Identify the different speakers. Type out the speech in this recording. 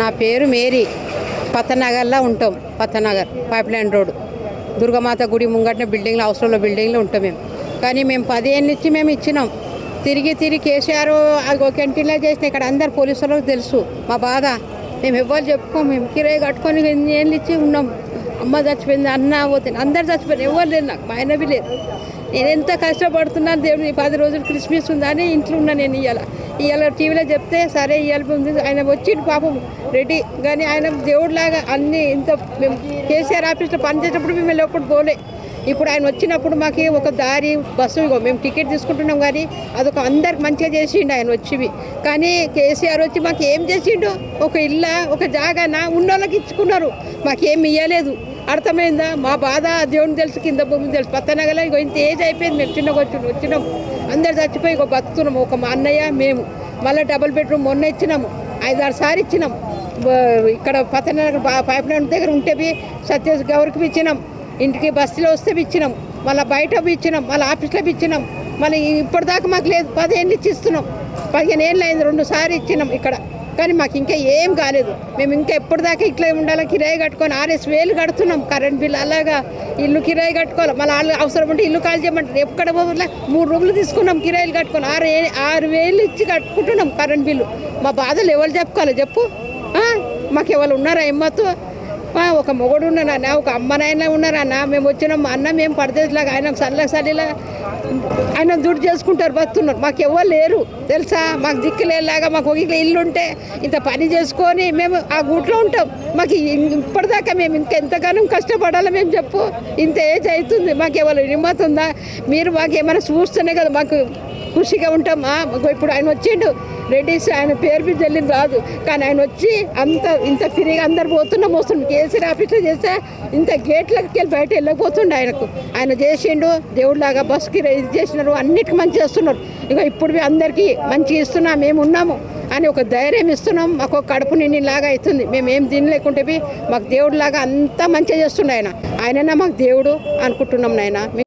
Speaker 1: నా పేరు మేరీ. పత్తనగర్లో ఉంటాం. Pattanagar pipeline road. దుర్గమాత గుడి ముంగట్న బిల్డింగ్లో అవసరంలో బిల్డింగ్లో ఉంటాం మేము. కానీ మేము పదిహేను నుంచి మేము ఇచ్చినాం. తిరిగి తిరిగి కేసీఆర్ ఒక క్యాంటీన్లో చేసిన ఇక్కడ అందరు పోలీసులకు తెలుసు. మా బాధ. మేము ఎవ్వరు చెప్పుకోం మేము కిరాయి కట్టుకొని ఎన్ని ఏళ్ళు ఇచ్చి ఉన్నాం. అమ్మ చచ్చిపోయింది అన్న పోతుంది అందరు చచ్చిపోయింది ఎవరు లేరు నాకు. మా ఆయనవి లేదు నేను ఎంత కష్టపడుతున్నాను దేవుడు పది రోజులు క్రిస్మస్ ఉందని ఇంట్లో ఉన్నా నేను ఇవాళ ఇవాళ టీవీలో చెప్తే సరే ఇవాళ ఉంది. ఆయన వచ్చిండు పాపం రెడీ. కానీ ఆయన దేవుడిలాగా అన్ని ఇంత మేము కేసీఆర్ ఆఫీస్లో పనిచేసేటప్పుడు మేము వెళ్ళి పోలే. ఇప్పుడు ఆయన వచ్చినప్పుడు మాకు ఒక దారి బస్సు ఇగో మేము టికెట్ తీసుకుంటున్నాం కానీ అదొక అందరికి మంచిగా చేసిండు ఆయన వచ్చివి కానీ కేసీఆర్ వచ్చి మాకు ఏం చేసిండు? ఒక ఇల్ల ఒక జాగాన? ఉన్నోళ్ళకి ఇచ్చుకున్నారు. మాకేం ఇవ్వలేదు అర్థమైందా? మా బాధ దేవుని తెలుసు కింద భూమి తెలుసు. పత్తనగల ఇగో ఇంత ఏజ్ అయిపోయింది మేము చిన్నగా వచ్చి వచ్చినాం. అందరు చచ్చిపోయి ఇంకో బతుకుతున్నాము. ఒక మా అన్నయ్య మేము మళ్ళీ డబుల్ బెడ్రూమ్ మొన్న ఇచ్చినాము. ఐదారు సార్లు ఇచ్చినాం. ఇక్కడ పత్తనగర్ పైప్ లైన్ దగ్గర ఉంటే సత్య గౌరికి ఇచ్చినాం. ఇంటికి బస్సులో వస్తే ఇచ్చినాం. మళ్ళీ బయట ఇచ్చినాం. మళ్ళీ ఆఫీస్లో ఇచ్చినాం. మళ్ళీ ఇప్పటిదాకా మాకు లేదు. పదిహేను ఇచ్చి ఇస్తున్నాం. పదిహేను ఏళ్ళు అయింది రెండు సార్లు ఇచ్చినాం ఇక్కడ. కానీ మాకు ఇంకా ఏం కాలేదు. మేము ఇంకా ఎప్పటిదాకా ఇట్లా ఉండాలి? కిరాయి కట్టుకొని ఆర్ఎస్ వేలు కడుతున్నాం. కరెంట్ బిల్ అలాగా ఇల్లు కిరాయి కట్టుకోవాలి. మళ్ళీ వాళ్ళు అవసరం ఉంటే ఇల్లు కాల్ చేయమంటారు. ఎక్కడ పోవాలా? మూడు రూములు తీసుకున్నాం కిరాయిలు కట్టుకొని. ఆరు ఆరు వేలు ఇచ్చి కట్టుకుంటున్నాం కరెంట్ బిల్లు. మా బాధలు ఎవరు చెప్పుకోవాలి? చెప్పు. మాకు ఎవరు ఉన్నారా? ఏమతో ఒక మొగుడు ఉన్నానన్న ఒక అమ్మనైనా ఉన్నారన్న మేము వచ్చినాం మా అన్న మేము పడదేలాగా ఆయన సల్ల సల్లిలా ఆయన దుడ్డు చేసుకుంటారు బతున్నారు మాకు ఎవరు లేరు తెలుసా? మాకు దిక్కులేలాగా మాకు ఒక ఇల్లు ఉంటే ఇంత పని చేసుకొని మేము ఆ గూట్లో ఉంటాం. మాకు ఇప్పటిదాకా మేము ఇంకెంతగానో కష్టపడాలో మేము చెప్పు. ఇంత ఏజ్ అవుతుంది మాకు ఎవరు హిమ్మత్ ఉందా? మీరు మాకు ఏమైనా చూస్తేనే కదా మాకు ఖుషిగా ఉంటాం. ఇప్పుడు ఆయన వచ్చిండు. రెడ్డిస్ ఆయన పేరు మీద చెల్లింది రాదు. కానీ ఆయన వచ్చి అంత ఇంత ఫ్రీగా అందరు పోతున్నాం వస్తుండు కేసీఆర్ ఆఫీస్లో చేస్తే ఇంత గేట్లకి వెళ్ళి బయట వెళ్ళకపోతుండే ఆయనకు. ఆయన చేసిండు దేవుడిలాగా బస్కి ఇది చేసినారు అన్నిటికీ మంచి చేస్తున్నారు. ఇక ఇప్పుడు అందరికీ మంచి ఇస్తున్నాం మేము ఉన్నాము అని ఒక ధైర్యం ఇస్తున్నాం. మాకు ఒక కడుపు నిండిలాగా అవుతుంది. మేము ఏం తినలేకుంటే మాకు దేవుడిలాగా అంతా మంచిగా చేస్తుండే ఆయన. ఆయన మాకు దేవుడు అనుకుంటున్నాం నాయన. మీకు